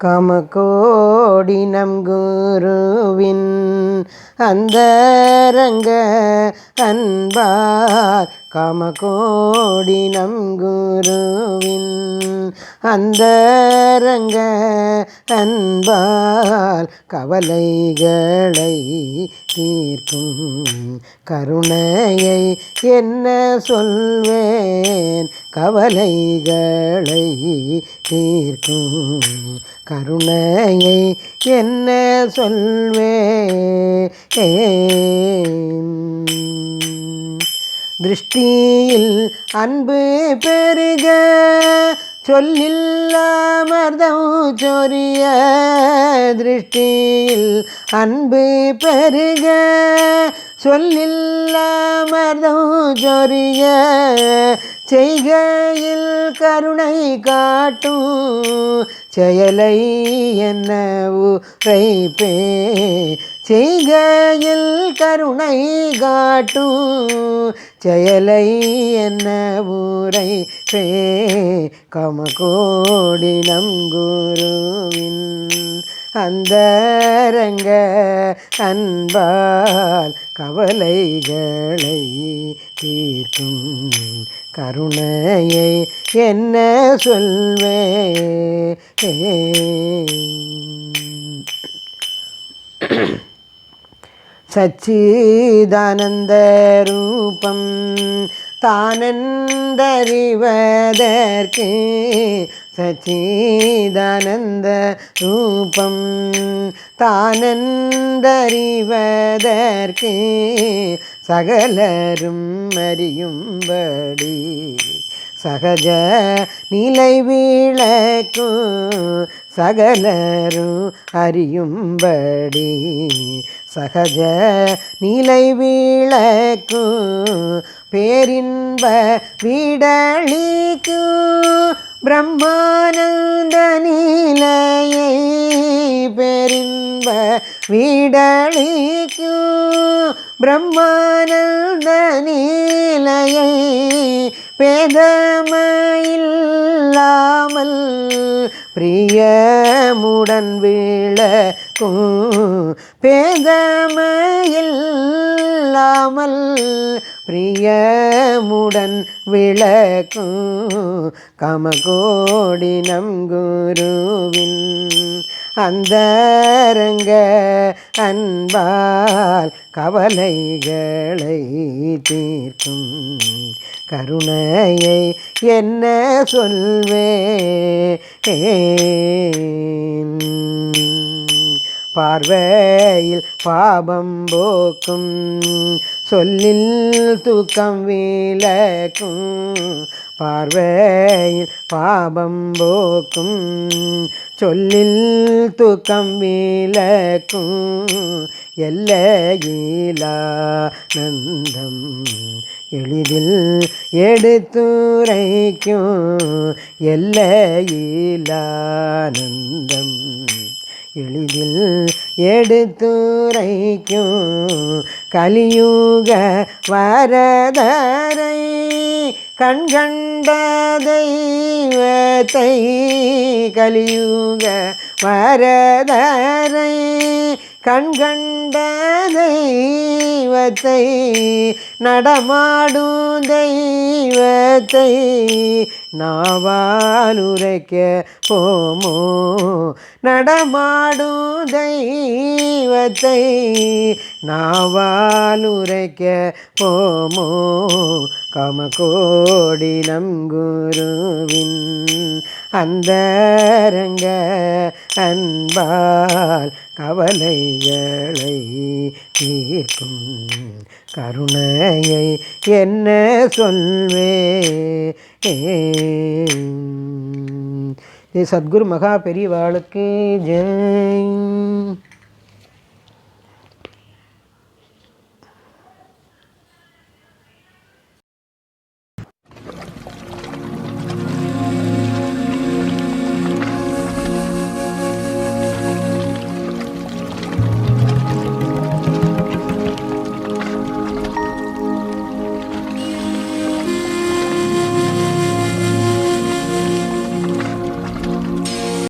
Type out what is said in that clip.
காமகோடி நம் குருவின் அந்தரங்க அன்பார் காமகோடி நம் குருவின் அந்தரங்க அன்பால் கவலைகளை தீர்க்கும் கருணையை என்ன சொல்வேன்? கவலைகளை தீர்க்கும் கருணையை என்ன சொல்வேன்? திருஷ்டியில் அன்பு பெருக சொல்லில்லாமர்தம் சொரிய. திருஷ்டியில் அன்பு பெருக சொல்லில்லாமர்தம் சொரிய. செய்கையில் கருணை காட்டும் செயலை என்ன உரைப்பே செய்கையில் கருணை காட்டும். செயலை என்ன உரைப்பே கமகோடி நம் குருவின் அந்தரங்க அன்பால் கவலைகளை தீர்க்கும். கருணையை என்ன சொல்வே? சச்சிதானந்த ரூபம் தானந்தறிவதற்கு சச்சிதானந்த ரூபம் தானந்தறிவதற்கு சகலரும் அறியும்படி சகஜ நிலை விளக்கும் சகலரும் அறியும்படி சகஜ நிலை விளக்கும் பேரின்ப விடளிக்கும் பிரம்மானந்த நிலையை பேரின்ப விடளிக்கும் பிரம்மானந்த நிலையை பேதமையில்லாமல் பிரியமுடன் விளக்கும். பேதமையில்லாமல் பிரியமுடன் விளக்கும் கமகோடி நம் குருவின் அந்தரங்க அன்பால் கவலைகளை தீர்க்கும் கருணையை என்ன சொல்வே பார்வையில் பாபம் போக்கும் சொல்லில் தூக்கம் விளக்கும் பார்வையில் பாபம் போக்கும் சொல்லில் தூக்கம் விளக்கும் எல்லையிலா நந்தம் எளிதில் எடுத்துரைக்கும் எல்லையிலானந்தம் எளிதில் எடுத்துரைக்கும் கலியுக வரதரை கண்கண்ட தெய்வத்தை கலியுக வரதரை கண்கண்ட தெய்வத்தை நடமாடும் தெய்வத்தை நாவாலுரைக்க போமோ? நடமாடும் தெய்வத்தை நாவாலுரைக்க போமோ? கமகோடி நம் குருவின் அந்தரங்க அன்பால் கவலைகளை தீர்க்கும் கருணையை என்ன சொல்வே? சத்குரு மகா பெரியவாளுக்கு ஜெய்.